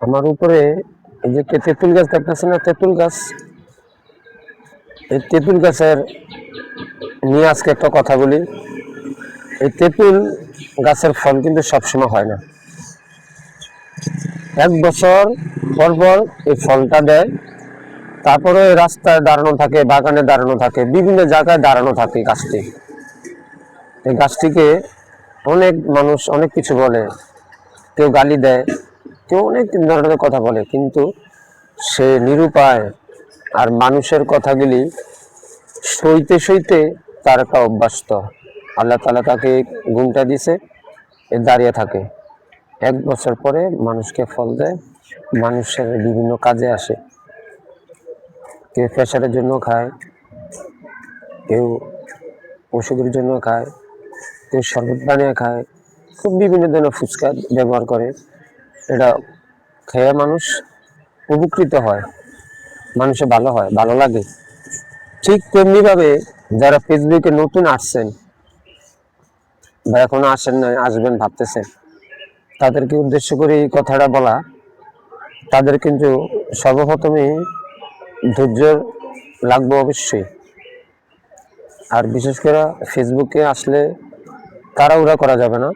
আমার উপরে এই যে তেঁতুল গাছ দেখতেছে না? তেঁতুল গাছ। এই তেঁতুল গাছের নিয়ে আজকে একটা কথা বলি। এই তেঁতুল গাছের ফল কিন্তু সবসময় হয় না। এক বছর পর পর এই ফলটা দেয়। তারপরে রাস্তায় দাঁড়ানো থাকে, বাগানে দাঁড়ানো থাকে, বিভিন্ন জায়গায় দাঁড়ানো থাকে গাছটি। এই গাছটিকে অনেক মানুষ অনেক কিছু বলে। কেউ গালি দেয় কেউ অনেক ধরনের কথা বলে, কিন্তু সে নিরুপায় আর মানুষের কথাগুলি সইতে সইতে তার একটা অভ্যস্ত। আল্লাহ তালা তাকে গুণটা দিছে, এ দাঁড়িয়ে থাকে। এক বছর পরে মানুষকে ফল দেয়, মানুষের বিভিন্ন কাজে আসে। কেউ প্রেশারের জন্য খায়, কেউ ওষুধের জন্য খায়, কেউ শরবত বানিয়ে খায়, খুব বিভিন্ন ধরনের ফুচকা ব্যবহার করে। এটা খেয়ে মানুষ উপকৃত হয়, মানুষের ভালো হয়, ভালো লাগে। ঠিক তেমনিভাবে যারা ফেসবুকে নতুন আসছেন, বা এখনও আসেন নাই, আসবেন ভাবতেছেন, তাদেরকে উদ্দেশ্য করে এই কথাটা বলা, তাদের কিন্তু সর্বপ্রথমে ধৈর্য লাগবে অবশ্যই। আর বিশেষ করে ফেসবুকে আসলে তাড়াহুড়া করা যাবে না।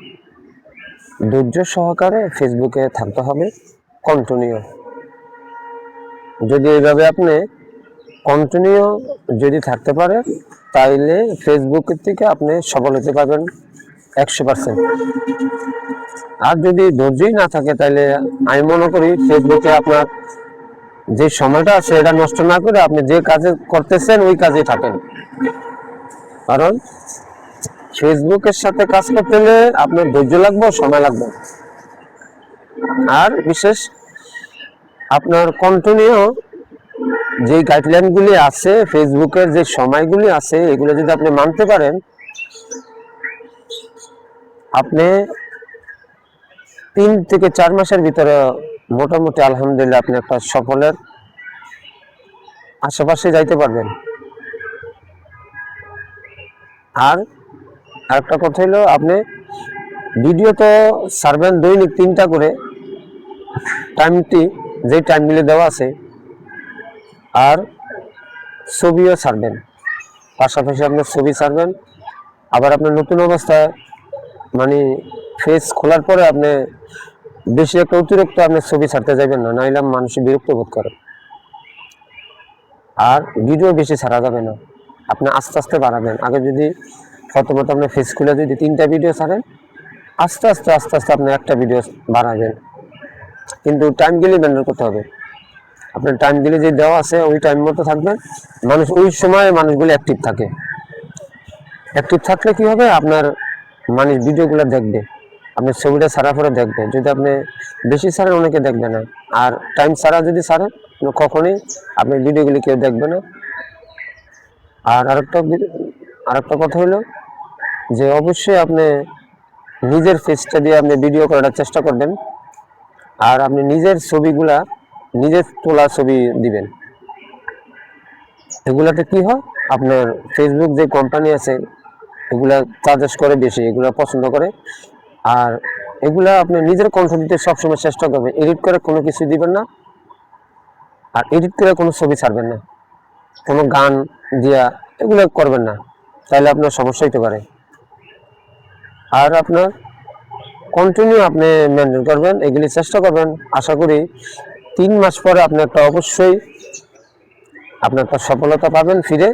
ধৈর্য সহকারে ফেসবুকে থাকতে হবে কন্টিনিউ যদি এইভাবে আপনি কন্টিনিউ যদি থাকতে পারে, তাইলে ফেসবুকের থেকে আপনি সফল হতে পারবেন একশো পার্সেন্ট আর যদি ধৈর্যই না থাকে তাহলে আমি মনে করি ফেসবুকে আপনার যে সময়টা আছে, এটা নষ্ট না করে আপনি যে কাজে করতেছেন, ওই কাজে থাকেন। কারণ ফেসবুকের সাথে কাজ করতে হলে আপনার ধৈর্য লাগবে, সময় লাগবে। আর বিশেষ আপনার কন্টিনিউ যে গাইডলাইনগুলি আছে ফেসবুকের যে সময়গুলি আছে, এগুলো যদি আপনি মানতে পারেন, আপনি তিন থেকে চার মাসের ভিতরে মোটামুটি আলহামদুলিল্লাহ আপনি একটা সফলের আশেপাশে যাইতে পারবেন। আর আরেকটা কথা হলো, আপনি ভিডিও তো সারবেন দৈনিক তিনটা করে টাইমটি যে টাইমগুলি দেওয়া আছে, আর ছবিও ছাড়বেন পাশাপাশি আপনার ছবি ছাড়বেন আবার আপনার নতুন অবস্থায় মানে ফেস খোলার পরে আপনি বেশি একটা অতিরিক্ত আপনি ছবি ছাড়তে যাবেন না নাইলে মানুষ বিরক্ত বোধ করে আর ভিডিও বেশি ছাড়া যাবে না, আপনি আস্তে আস্তে বাড়াবেন। আগে যদি প্রথমত আপনি ফেস খুলে যদি তিনটা ভিডিও ছাড়েন, আস্তে আস্তে আস্তে আস্তে আপনি একটা ভিডিও বাড়াবেন কিন্তু টাইম গেলে মেনটেন করতে হবে। আপনার টাইম গেলে যে দেওয়া আছে, ওই টাইম মতো থাকবেন মানুষ ওই সময় মানুষগুলো অ্যাক্টিভ থাকে। অ্যাক্টিভ থাকলে কি হবে? আপনার মানুষ ভিডিওগুলো দেখবে। আপনি ছবিটা সারা পরে দেখবে। যদি আপনি বেশি ছাড়েন, অনেকে দেখবে না। আর টাইম ছাড়া যদি সারেন কখনোই আপনার ভিডিওগুলি কেউ দেখবে না। আর আরেকটা আরেকটা কথা হলো যে অবশ্যই আপনি নিজের ফেসটা দিয়ে আপনি ভিডিও করার চেষ্টা করবেন। আর আপনি নিজের ছবিগুলা, নিজের তোলা ছবি দিবেন। এগুলাতে কি হয়? আপনার ফেসবুক যে কোম্পানি আছে, এগুলা চার্জেস করে বেশি, এগুলা পছন্দ করে। আর এগুলা আপনি নিজের কণ্ঠ দিতে সবসময় চেষ্টা করবেন। এডিট করে কোনো কিছু দিবেন না। আর এডিট করে কোনো ছবি ছাড়বেন না। কোনো গান দিয়া এগুলো করবেন না। তাহলে আপনার সমস্যা হতে পারে। আর আপনার কন্টিনিউ আপনি মেনটেন করবেন, এগুলি চেষ্টা করবেন। আশা করি তিন মাস পরে আপনি একটা অবশ্যই আপনার একটা সফলতা পাবেন ফিরে,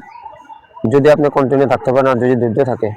যদি আপনি কন্টিনিউ থাকতে পারেন আর যদি ধৈর্য থাকে।